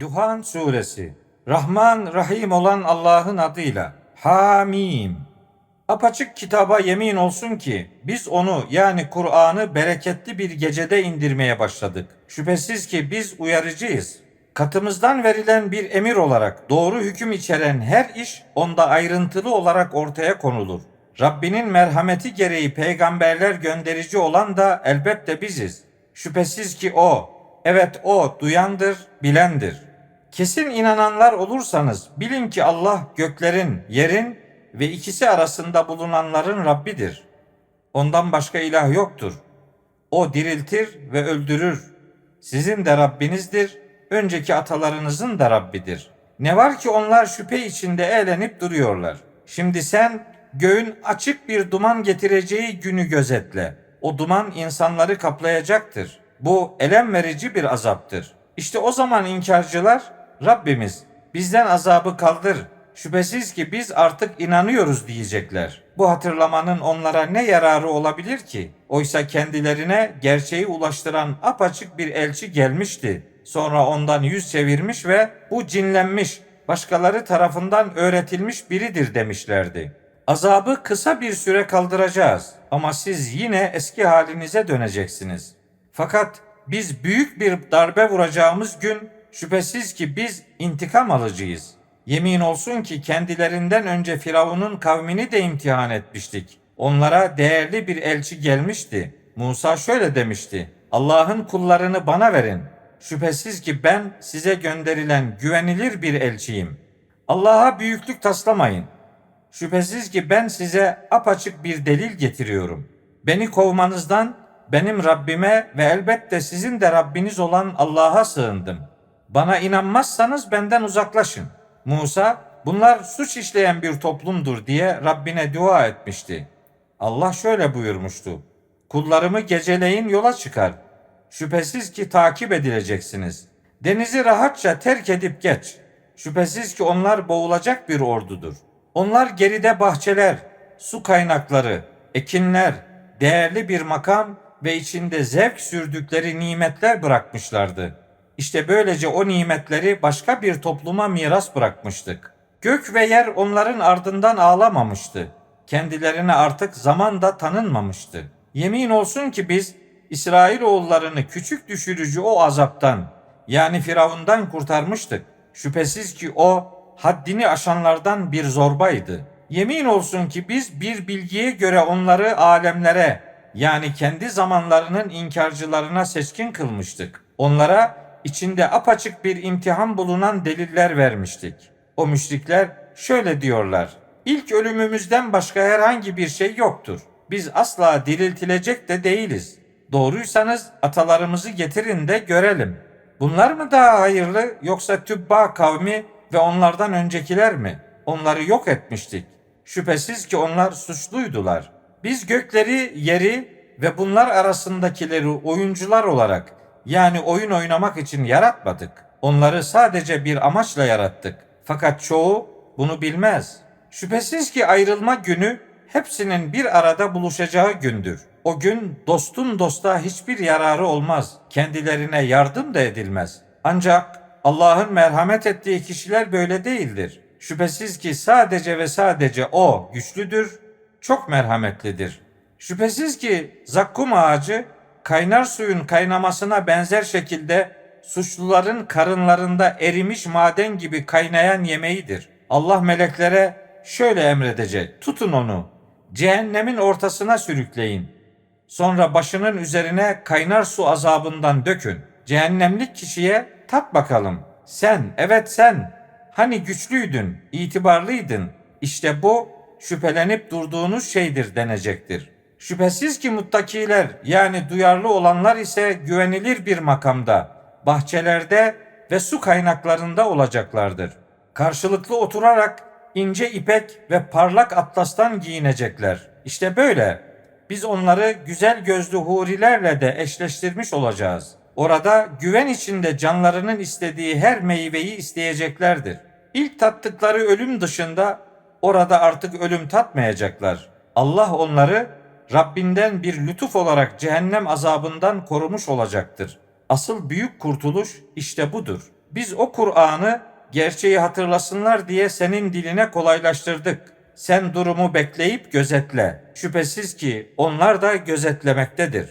Duhan Suresi Rahman Rahim olan Allah'ın adıyla Hamim Apaçık kitaba yemin olsun ki biz onu yani Kur'an'ı bereketli bir gecede indirmeye başladık. Şüphesiz ki biz uyarıcıyız. Katımızdan verilen bir emir olarak doğru hüküm içeren her iş onda ayrıntılı olarak ortaya konulur. Rabbinin merhameti gereği peygamberler gönderici olan da elbette biziz. Şüphesiz ki o, evet o duyandır, bilendir. Kesin inananlar olursanız bilin ki Allah göklerin, yerin ve ikisi arasında bulunanların Rabbidir. Ondan başka ilah yoktur. O diriltir ve öldürür. Sizin de Rabbinizdir, önceki atalarınızın da Rabbidir. Ne var ki onlar şüphe içinde eğlenip duruyorlar. Şimdi sen göğün açık bir duman getireceği günü gözetle. O duman insanları kaplayacaktır. Bu elem verici bir azaptır. İşte o zaman inkarcılar Rabbimiz bizden azabı kaldır. Şüphesiz ki biz artık inanıyoruz diyecekler. Bu hatırlamanın onlara ne yararı olabilir ki? Oysa kendilerine gerçeği ulaştıran apaçık bir elçi gelmişti. Sonra ondan yüz çevirmiş ve bu cinlenmiş, başkaları tarafından öğretilmiş biridir demişlerdi. Azabı kısa bir süre kaldıracağız ama siz yine eski halinize döneceksiniz. Fakat biz büyük bir darbe vuracağımız gün şüphesiz ki biz intikam alıcıyız. Yemin olsun ki kendilerinden önce Firavun'un kavmini de imtihan etmiştik. Onlara değerli bir elçi gelmişti. Musa şöyle demişti. Allah'ın kullarını bana verin. Şüphesiz ki ben size gönderilen güvenilir bir elçiyim. Allah'a büyüklük taslamayın. Şüphesiz ki ben size apaçık bir delil getiriyorum. Beni kovmanızdan benim Rabbime ve elbette sizin de Rabbiniz olan Allah'a sığındım. Bana inanmazsanız benden uzaklaşın. Musa bunlar suç işleyen bir toplumdur diye Rabbine dua etmişti. Allah şöyle buyurmuştu. Kullarımı geceleyin yola çıkar. Şüphesiz ki takip edileceksiniz. Denizi rahatça terk edip geç. Şüphesiz ki onlar boğulacak bir ordudur. Onlar geride bahçeler, su kaynakları, ekinler, değerli bir makam ve içinde zevk sürdükleri nimetler bırakmışlardı. İşte böylece o nimetleri başka bir topluma miras bırakmıştık. Gök ve yer onların ardından ağlamamıştı. Kendilerine artık zaman da tanınmamıştı. Yemin olsun ki biz İsrailoğullarını küçük düşürücü o azaptan yani Firavundan kurtarmıştık. Şüphesiz ki o haddini aşanlardan bir zorbaydı. Yemin olsun ki biz bir bilgiye göre onları alemlere yani kendi zamanlarının inkarcılarına seçkin kılmıştık. Onlara içinde apaçık bir imtihan bulunan deliller vermiştik. O müşrikler şöyle diyorlar. İlk ölümümüzden başka herhangi bir şey yoktur. Biz asla diriltilecek de değiliz. Doğruysanız atalarımızı getirin de görelim. Bunlar mı daha hayırlı yoksa Tübba kavmi ve onlardan öncekiler mi? Onları yok etmiştik. Şüphesiz ki onlar suçluydular. Biz gökleri, yeri ve bunlar arasındakileri oyuncular olarak yani oyun oynamak için yaratmadık. Onları sadece bir amaçla yarattık. Fakat çoğu bunu bilmez. Şüphesiz ki ayrılma günü hepsinin bir arada buluşacağı gündür. O gün dostun dosta hiçbir yararı olmaz. Kendilerine yardım da edilmez. Ancak Allah'ın merhamet ettiği kişiler böyle değildir. Şüphesiz ki sadece ve sadece O güçlüdür, çok merhametlidir. Şüphesiz ki zakkum ağacı kaynar suyun kaynamasına benzer şekilde suçluların karınlarında erimiş maden gibi kaynayan yemeğidir. Allah meleklere şöyle emredecek. Tutun onu. Cehennemin ortasına sürükleyin. Sonra başının üzerine kaynar su azabından dökün. Cehennemlik kişiye tat bakalım. Sen, evet sen. Hani güçlüydün, itibarlıydın. İşte bu şüphelenip durduğunuz şeydir denecektir. Şüphesiz ki muttakiler yani duyarlı olanlar ise güvenilir bir makamda, bahçelerde ve su kaynaklarında olacaklardır. Karşılıklı oturarak ince ipek ve parlak atlastan giyinecekler. İşte böyle. Biz onları güzel gözlü hurilerle de eşleştirmiş olacağız. Orada güven içinde canlarının istediği her meyveyi isteyeceklerdir. İlk tattıkları ölüm dışında orada artık ölüm tatmayacaklar. Allah onları Rabbinden bir lütuf olarak cehennem azabından korumuş olacaktır. Asıl büyük kurtuluş işte budur. Biz o Kur'an'ı gerçeği hatırlasınlar diye senin diline kolaylaştırdık. Sen durumu bekleyip gözetle. Şüphesiz ki onlar da gözetlemektedir.